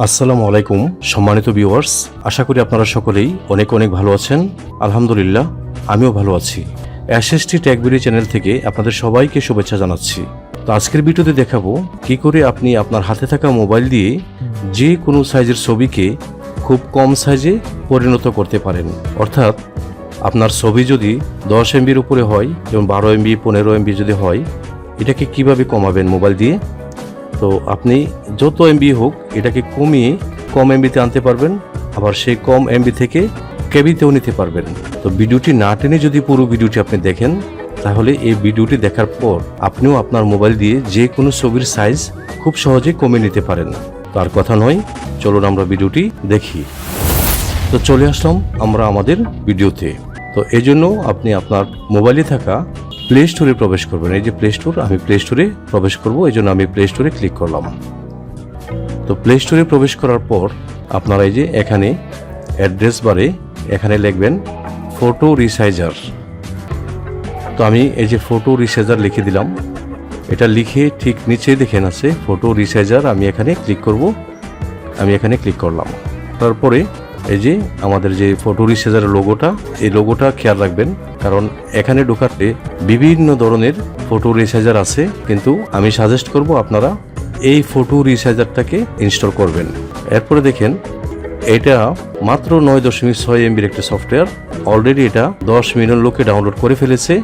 আসসালামু আলাইকুম, সম্মানিত ভিউয়ার্স। আশা করি আপনারা সকলেই অনেক অনেক ভালো আছেন। আলহামদুলিল্লাহ, আমিও ভালো আছি। অ্যাসেসটি ট্যাগবিরি চ্যানেল থেকে আপনাদের সবাইকে শুভেচ্ছা জানাচ্ছি। তো আজকের ভিডিওতে দেখাবো কি করে আপনি আপনার হাতে থাকা মোবাইল দিয়ে যে কোনো সাইজের ছবিকে খুব কম সাইজে পরিণত করতে পারেন। অর্থাৎ আপনার ছবি যদি দশ এমবির উপরে হয়, যেমন বারো এমবি পনেরো এমবি যদি হয়, এটাকে কীভাবে কমাবেন মোবাইল দিয়ে? তো আপনি যত এমবি হোক, এটাকে কমিয়ে কম এমবিতে আনতে পারবেন, আবার সেই কম এমবি থেকে কেবিতেও নিতে পারবেন। তো ভিডিওটি না টেনে যদি পুরো ভিডিওটি আপনি দেখেন, তাহলে এই ভিডিওটি দেখার পর আপনিও আপনার মোবাইল দিয়ে যে কোনো ছবির সাইজ খুব সহজে কমিয়ে নিতে পারেন। তার কথা নয়, চলুন আমরা ভিডিওটি দেখি। তো চলে আসলাম আমরা আমাদের ভিডিওতে। তো এই জন্য আপনি আপনার মোবাইলে থাকা প্লে স্টোরে প্রবেশ করবেন। এই যে প্লে স্টোর আমি প্লে স্টোরে প্রবেশ করব। এই জন্য আমি প্লে স্টোরে ক্লিক করলাম। তো প্লে স্টোরে প্রবেশ করার পর আপনারা এই যে এখানে অ্যাড্রেস বারে এখানে লিখবেন ফটো রিসাইজার তো আমি এই যে ফটো রিসাইজার লিখে দিলাম। এটা লিখে ঠিক নিচে দেখেন আছে ফটো রিসাইজার আমি এখানে ক্লিক করব। আমি এখানে ক্লিক করলাম। তারপরে এই যে আমাদের যে ফটো রিসাইজারের লোগোটা এই লোগোটা খেয়াল রাখবেন। কারণ এখানে ঢোকাতে বিভিন্ন ধরনের ফটো রিসাইজার আছে, কিন্তু আমি সাজেস্ট করব আপনারা এই ফটো রিসাইজারটাকে ইনস্টল করবেন। এরপরে দেখেন, এটা মাত্র নয় দশমিক ছয় এমবির একটা সফটওয়্যার অলরেডি এটা দশ মিলিয়ন লোকে ডাউনলোড করে ফেলেছে।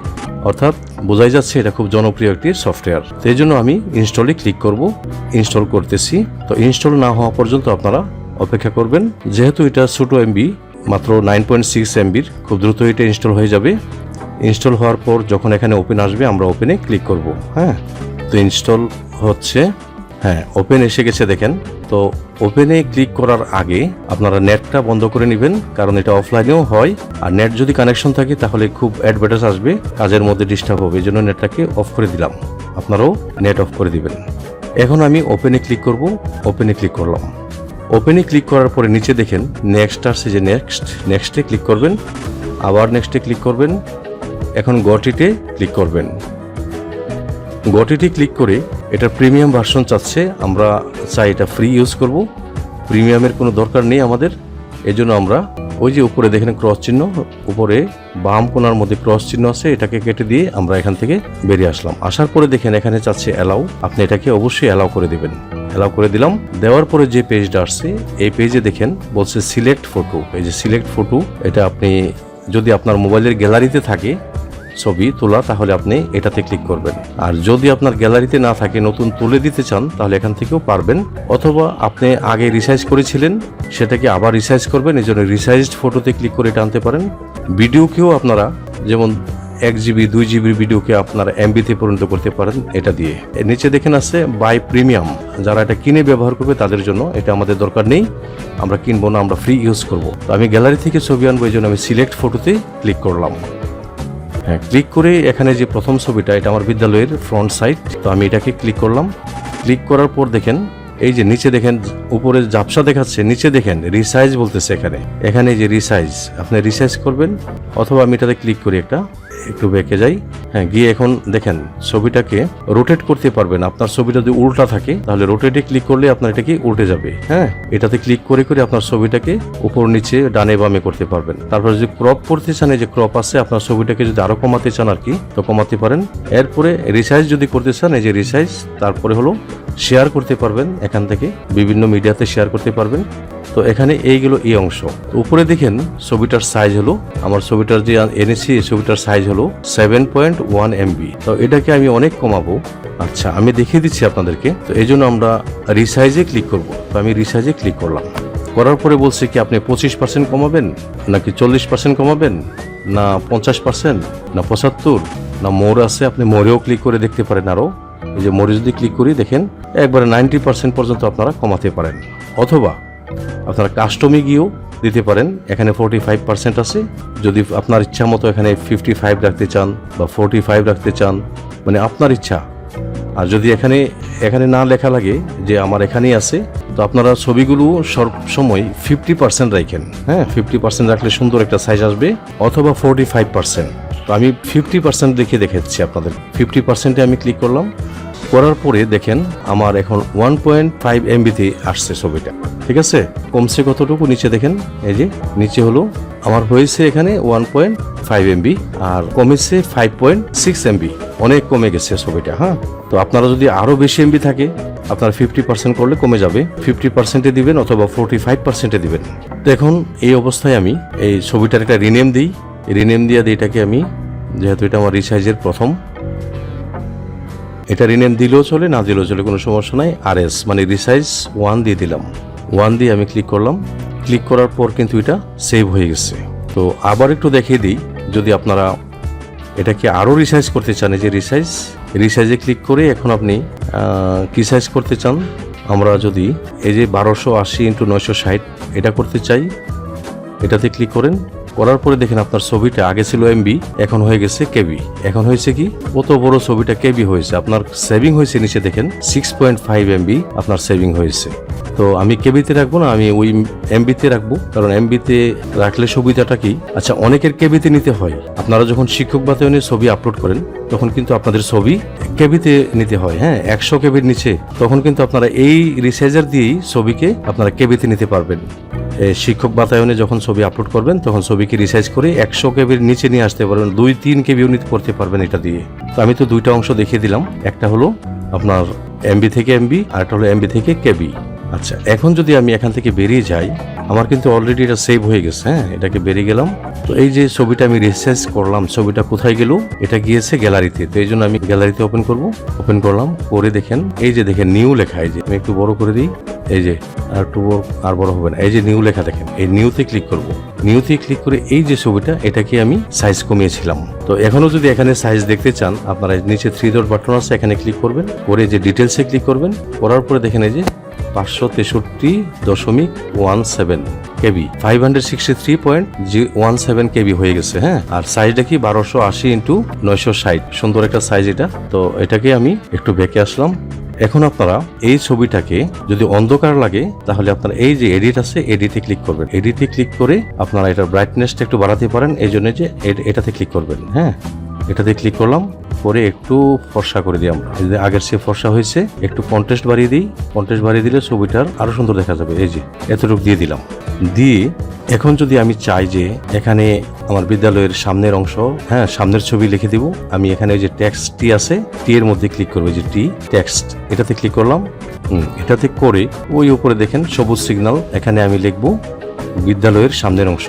অর্থাৎ বোঝাই যাচ্ছে এটা খুব জনপ্রিয় একটি সফটওয়্যার সেই জন্য আমি ইনস্টলে ক্লিক করব ইনস্টল করতেছি। তো ইনস্টল না হওয়া পর্যন্ত আপনারা অপেক্ষা করবেন। যেহেতু এটা ছোটো এমবি মাত্র নাইন পয়েন্ট সিক্স এমবির খুব দ্রুত এটা ইনস্টল হয়ে যাবে। ইনস্টল হওয়ার পর যখন এখানে ওপেন আসবে, আমরা ওপেনে ক্লিক করব হ্যাঁ? তো ইনস্টল হচ্ছে হ্যাঁ ওপেন এসে গেছে দেখেন। তো ওপেনে ক্লিক করার আগে আপনারা নেটটা বন্ধ করে নেবেন, কারণ এটা অফলাইনেও হয়। আর নেট যদি কানেকশন থাকে, তাহলে খুব অ্যাডভার্টাইজ আসবে, কাজের মধ্যে ডিস্টার্ব হবে। এই জন্য নেটটাকে অফ করে দিলাম। আপনারাও নেট অফ করে দিবেন। এখন আমি ওপেনে ক্লিক করব ওপেনে ক্লিক করলাম। ওপেনে ক্লিক করার পরে নিচে দেখেন নেক্সট আসছে যে নেক্সট নেক্সটে ক্লিক করবেন, আবার নেক্সটে ক্লিক করবেন, এখন গটিতে ক্লিক করবেন। গটিতে ক্লিক করে এটা প্রিমিয়াম ভার্সন চাচ্ছে, আমরা চাই এটা ফ্রি ইউজ করব। প্রিমিয়ামের কোনো দরকার নেই আমাদের, এজন্য আমরা ওই যে উপরে দেখেন ক্রস চিহ্ন, উপরে বাম কোনার মধ্যে ক্রস চিহ্ন আছে, এটাকে কেটে দিয়ে আমরা এখান থেকে বেরিয়ে আসলাম। আসার পরে দেখেন এখানে চাচ্ছে অ্যালাউ আপনি এটাকে অবশ্যই অ্যালাউ করে দিবেন। অ্যালাউ করে দিলাম। দেওয়ার পরে যে পেজটা আসছে, এই পেজে দেখেন, বলছে সিলেক্ট ফটো এই যে সিলেক্ট ফটো এটা আপনি যদি আপনার মোবাইলের গ্যালারিতে থাকে ছবি তোলা, তাহলে আপনি এটাতে ক্লিক করবেন। আর যদি আপনার গ্যালারিতে না থাকে, নতুন তুলে দিতে চান, তাহলে এখান থেকেও পারবেন। অথবা আপনি আগে রিসাইজ করেছিলেন, সেটাকে আবার রিসাইজ করবেন, এই জন্য রিসাইজড ফটোতে ক্লিক করে এটা আনতে পারেন। ভিডিওকেও আপনারা, যেমন এক জিবি, দুই জিবির ভিডিওকে আপনারা এমবিতে পরিণত করতে পারেন, এটা দিয়ে। নিচে দেখেন আছে বাই প্রিমিয়াম যারা এটা কিনে ব্যবহার করবে, তাদের জন্য এটা আমাদের দরকার নেই। আমরা কিনবো না, আমরা ফ্রি ইউজ করব। তো আমি গ্যালারি থেকে ছবি আনব, এই জন্য আমি সিলেক্ট ফটোতে ক্লিক করলাম। হ্যাঁ ক্লিক করে এখানে যে প্রথম ছবিটা, এটা আমার বিদ্যালয়ের ফ্রন্ট সাইড তো আমি এটাকে ক্লিক করলাম। ক্লিক করার পর দেখেন, এই যে নিচে দেখেন, উপরে জাপসা দেখাচ্ছে, নিচে দেখেন রিসাইজ বলতেছে এখানে। এখানে যে রিসাইজ আপনি রিসাইজ করবেন, অথবা আমি এটাতে ক্লিক করি একটা। একটু বেঁকে যাই। হ্যাঁ গিয়ে এখন দেখেন, ছবিটাকে রোটেট করতে পারবেন। আপনার ছবিটা যদি উল্টা থাকে, তাহলে রোটেটে ক্লিক করলে আপনার এটাকে উল্টে যাবে। হ্যাঁ এটাতে ক্লিক করে করে আপনার ছবিটাকে উপর, নিচে, ডানে, বামে করতে পারবেন। তারপর যদি ক্রপ করতে চান, এই যে ক্রপ আছে, আপনার ছবিটাকে যদি আরও কমাতে চান আর কি, তো কমাতে পারেন। এরপরে রিসাইজ যদি করতে চান, এই যে রিসাইজ তারপরে হলো শেয়ার করতে পারবেন। এখান থেকে বিভিন্ন মিডিয়াতে শেয়ার করতে পারবেন। তো এখানে এইগুলো এই অংশ। উপরে দেখেন, ছবিটার সাইজ হলো, আমার ছবিটার যে এনেছি, এই ছবিটার সাইজ হলো সেভেন পয়েন্ট ওয়ান এমবি তো এটাকে আমি অনেক কমাবো। আচ্ছা আমি দেখিয়ে দিচ্ছি আপনাদেরকে। তো এই জন্য আমরা রিসাইজে ক্লিক করব। তো আমি রিসাইজে ক্লিক করলাম। করার পরে বলছে কি, আপনি পঁচিশ পার্সেন্ট কমাবেন? নাকি চল্লিশ পার্সেন্ট কমাবেন? না পঞ্চাশ পার্সেন্ট না পঁচাত্তর? না মোর আছে? আপনি মোরেও ক্লিক করে দেখতে পারেন আরও এই যে মোরে যদি ক্লিক করি, দেখেন, একবারে নাইনটি পার্সেন্ট পর্যন্ত আপনারা কমাতে পারেন। অথবা আপনারা কাস্টমে গিয়েও দিতে পারেন। এখানে ফোরটি ফাইভ পার্সেন্ট আছে। যদি আপনার ইচ্ছা মতো এখানে ফিফটি ফাইভ রাখতে চান বা ফোরটি ফাইভ রাখতে চান মানে আপনার ইচ্ছা। আর যদি এখানে এখানে না লেখা লাগে যে আমার এখানেই আছে, তো আপনারা ছবিগুলো সব সময় ফিফটি পার্সেন্ট রাখেন। হ্যাঁ ফিফটি পার্সেন্ট রাখলে সুন্দর একটা সাইজ আসবে, অথবা ফোরটি ফাইভ পার্সেন্ট তো আমি ফিফটি পার্সেন্ট দেখে দেখাচ্ছি আপনাদের। ফিফটি পার্সেন্টে আমি ক্লিক করলাম। করার পরে দেখেন আমার এখন ওয়ান পয়েন্ট ফাইভ এমবিতে আসছে ছবিটা। ঠিক আছে? কমছে কতটুকু? নিচে দেখেন, এই যে নিচে হলো, আমার হয়েছে এখানে ওয়ান পয়েন্ট ফাইভ এমবি আর কমেছে ফাইভ পয়েন্ট সিক্স এমবি অনেক কমে গেছে ছবিটা হ্যাঁ? তো আপনারা যদি আরও বেশি এমবি থাকে, আপনার ফিফটি পার্সেন্ট করলে কমে যাবে। ফিফটি পার্সেন্টে দিবেন অথবা ফোরটি ফাইভ পার্সেন্টে দিবেন। তো এখন এই অবস্থায় আমি এই ছবিটার একটা রিনেম দিই। রিনেম দিয়ে দিই এটাকে আমি, যেহেতু এটা আমার রিসাইজের প্রথম এটা রিনেম দিলেও চলে, না দিলেও চলে, কোনো সমস্যা নাই। আর এস মানে রিসাইজ ওয়ান দিয়ে দিলাম। ওয়ান দিয়ে আমি ক্লিক করলাম। ক্লিক করার পর কিন্তু এটা সেভ হয়ে গেছে। তো আবার একটু দেখিয়ে দিই, যদি আপনারা এটাকে আরও রিসাইজ করতে চান, এই যে রিসাইজ, রিসাইজে ক্লিক করে এখন আপনি কি সাইজ করতে চান? আমরা যদি এই যে বারোশো আশি ইন্টু নয়শো ষাট, এটা করতে চাই, এটাতে ক্লিক করেন। করার পরে দেখেন আপনার ছবিটা আগে ছিল এমবি এখন হয়ে গেছে কেবি এখন হয়েছে কি? কত বড় ছবিটা কেবি হয়েছে? আপনার সেভিং হয়েছে নিচে দেখেন সিক্স পয়েন্ট ফাইভ এমবি আপনার সেভিং হয়েছে। তো আমি কেবিতে রাখব না, আমি ওই এমবিতে রাখব। কারণ এমবিতে রাখলে সুবিধাটা কি? আচ্ছা অনেকের কেবিতে নিতে হয়। আপনারা যখন শিক্ষক বাতায়নে ছবি আপলোড করেন, তখন কিন্তু আপনাদের ছবি কেবিতে নিতে হয় হ্যাঁ? একশো কেবির নিচে। তখন কিন্তু আপনারা এই রিসাইজার দিয়েই ছবিকে আপনারা কেবিতে নিতে পারবেন। শিক্ষক বাতায়নে যখন ছবি আপলোড করবেন, তখন ছবিকে রিসাইজ করে একশো কেবির নিচে নিয়ে আসতে পারবেন। দুই, তিন কেবি ইউনিট করতে পারবেন এটা দিয়ে। তো আমি তো দুইটা অংশ দেখিয়ে দিলাম। একটা হলো আপনার এমবি থেকে এমবি, আর একটা হলো এমবি থেকে কেবি। আচ্ছা এখন যদি আমি এখান থেকে বেরিয়ে যাই, আমার কিন্তু অলরেডি এটা সেভ হয়ে গেছে হ্যাঁ এটাকে বেরিয়ে গেলাম। তো এই যে ছবিটা আমি রিসার্চ করলাম, ছবিটা কোথায় গেল? এটা গিয়েছে গ্যালারিতে তো এই জন্য আমি গ্যালারিতে ওপেন করব। ওপেন করলাম, করে দেখেন, এই যে দেখেন নিউ লেখা, এই যে আমি একটু বড় করে দিই, এই যে আর একটু আর বড় হবে না, এই যে নিউ লেখা দেখেন, এই নিউতে ক্লিক করব। নিউতে ক্লিক করে এই যে ছবিটা, এটাকে আমি সাইজ কমিয়েছিলাম। তো এখনও যদি এখানে সাইজ দেখতে চান, আপনারা নিচে থ্রি ডট বাটন আছে, এখানে ক্লিক করবেন, করে যে ডিটেলসে ক্লিক করবেন, করার পরে দেখেন এই যে পাঁচশো তেষট্টি দশমিক one seven KB. Five hundred sixty three point one seven KB হয়ে গেছে হ্যাঁ? আর সাইজটা কি বারোশো আশি ইন্টু নয়শো ষাট? সুন্দর একটা সাইজ এটা। তো এটাকে আমি একটু বেঁকে আসলাম। এখন আপনারা এই ছবিটাকে যদি অন্ধকার লাগে, তাহলে আপনারা এই যে এডিট আছে এডিটে ক্লিক করবেন। এডিটে ক্লিক করে আপনারা এটার ব্রাইটনেসটা একটু বাড়াতে পারেন, এই জন্য যে এটাতে ক্লিক করবেন হ্যাঁ? এটাতে ক্লিক করলাম। করে একটু ফর্সা করে দিই আমরা। আগের সে ফর্সা হয়েছে, একটু কন্টেস্ট বাড়িয়ে দিই। কন্টেস্ট বাড়িয়ে দিলে ছবিটার আরও সুন্দর দেখা যাবে। এই যে, এতটুকু দিয়ে দিলাম। দিয়ে এখন যদি আমি চাই যে এখানে আমার বিদ্যালয়ের সামনের অংশ হ্যাঁ সামনের ছবি লিখে দিব। আমি এখানে ওই যে টি আছে টি এর মধ্যে ক্লিক করব। যে টি টেক্সট এটাতে ক্লিক করলাম। হুম, এটাতে করে ওই উপরে দেখেন সবুজ সিগন্যাল এখানে আমি লিখব বিদ্যালয়ের সামনের অংশ।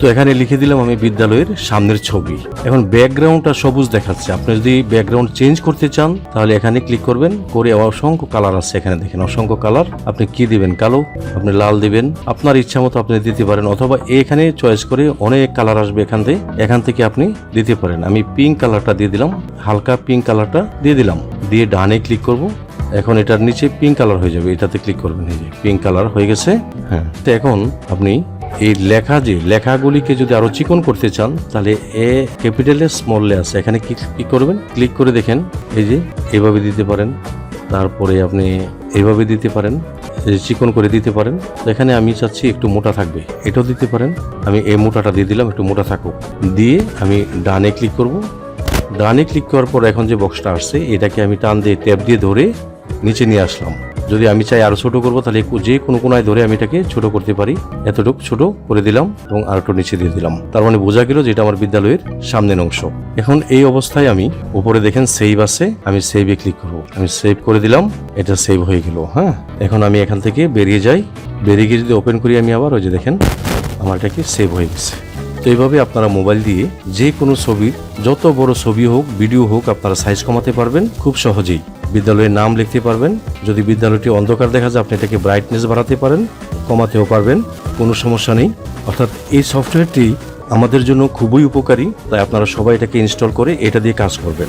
তো এখানে লিখে দিলাম আমি বিদ্যালয়ের সামনের ছবি। এখন ব্যাকগ্রাউন্ডটা সবুজ দেখাচ্ছে। আপনি যদি ব্যাকগ্রাউন্ড চেঞ্জ করতে চান, তাহলে এখানে ক্লিক করবেন। করে অসংখ্য কালার আছে এখানে দেখেন, অসংখ্য কালার আপনি কি দিবেন? কালো, আপনি লাল দিবেন। আপনার ইচ্ছা মতো আপনি দিতে পারেন, অথবা এখানে চয়েস করে অনেক কালার আসবে এখান থেকে এখান থেকে আপনি দিতে পারেন। আমি পিঙ্ক কালারটা দিয়ে দিলাম, হালকা পিঙ্ক কালারটা দিয়ে দিলাম। দিয়ে ডানে ক্লিক করব। এখন এটার নিচে পিঙ্ক কালার হয়ে যাবে। এটাতে ক্লিক করবেন, এই যে পিঙ্ক কালার হয়ে গেছে। হ্যাঁ তো এখন আপনি এই লেখা যে লেখাগুলিকে যদি আরও চিকন করতে চান, তাহলে এ ক্যাপিটালে স্মলে আছে। এখানে কি করবেন? ক্লিক করে দেখেন। এই যে, এভাবে দিতে পারেন। তারপরে আপনি এভাবে দিতে পারেন। চিকন করে দিতে পারেন। এখানে আমি চাচ্ছি একটু মোটা থাকবে। এটাও দিতে পারেন। আমি এই মোটাটা দিয়ে দিলাম, একটু মোটা থাকুক। দিয়ে আমি ডানে ক্লিক করব। ডানে ক্লিক করার পর এখন যে বক্সটা আসছে, এটাকে আমি টান দিয়ে ট্যাপ দিয়ে ধরে নিচে নিয়ে আসলাম। যদি আমি চাই আরও ছোট করব, তাহলে যে কোনো কোনায় ধরে আমি এটাকে ছোট করতে পারি। এতটুকু ছোট করে দিলাম এবং আর একটু নিচে দিয়ে দিলাম। তার মানে বোঝা গেল যে এটা আমার বিদ্যালয়ের সামনের অংশ। এখন এই অবস্থায় আমি উপরে দেখেন সেভ আছে, আমি সেভে ক্লিক করব। আমি সেভ করে দিলাম, এটা সেভ হয়ে গেল হ্যাঁ? এখন আমি এখান থেকে বেরিয়ে যাই। বেরিয়ে গিয়ে যদি ওপেন করি আমি আবার, ওই যে দেখেন, আমার এটাকে সেভ হয়ে গেছে। তো এইভাবে আপনারা মোবাইল দিয়ে যে কোনো ছবির, যত বড় ছবি হোক ভিডিও হোক, আপনারা সাইজ কমাতে পারবেন। খুব সহজেই। বিদ্যালয়ের নাম লিখতে পারবেন। যদি বিদ্যালয়টি অন্ধকার দেখা যায়, আপনি এটাকে ব্রাইটনেস বাড়াতে পারেন, কমাতেও পারবেন, কোনো সমস্যা নেই। অর্থাৎ এই সফটওয়্যারটি আমাদের জন্য খুবই উপকারী, তাই আপনারা সবাই এটাকে ইনস্টল করে এটা দিয়ে কাজ করবেন।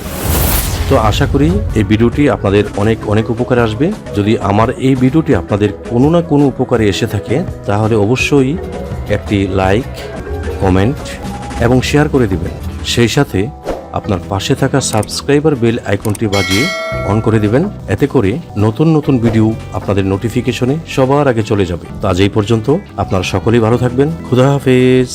তো আশা করি এই ভিডিওটি আপনাদের অনেক অনেক উপকারে আসবে। যদি আমার এই ভিডিওটি আপনাদের কোনো না কোনো উপকারে এসে থাকে, তাহলে অবশ্যই একটি লাইক কমেন্ট এবং শেয়ার করে দিবেন। সেই সাথে আপনার পাশে থাকা সাবস্ক্রাইবার বেল আইকনটি বাজিয়ে অন করে দিবেন। এতে করে নতুন নতুন ভিডিও আপনাদের নোটিফিকেশনে সবার আগে চলে যাবে। তো আজ এই পর্যন্ত আপনারা সকলেই ভালো থাকবেন। খুদা হাফেজ।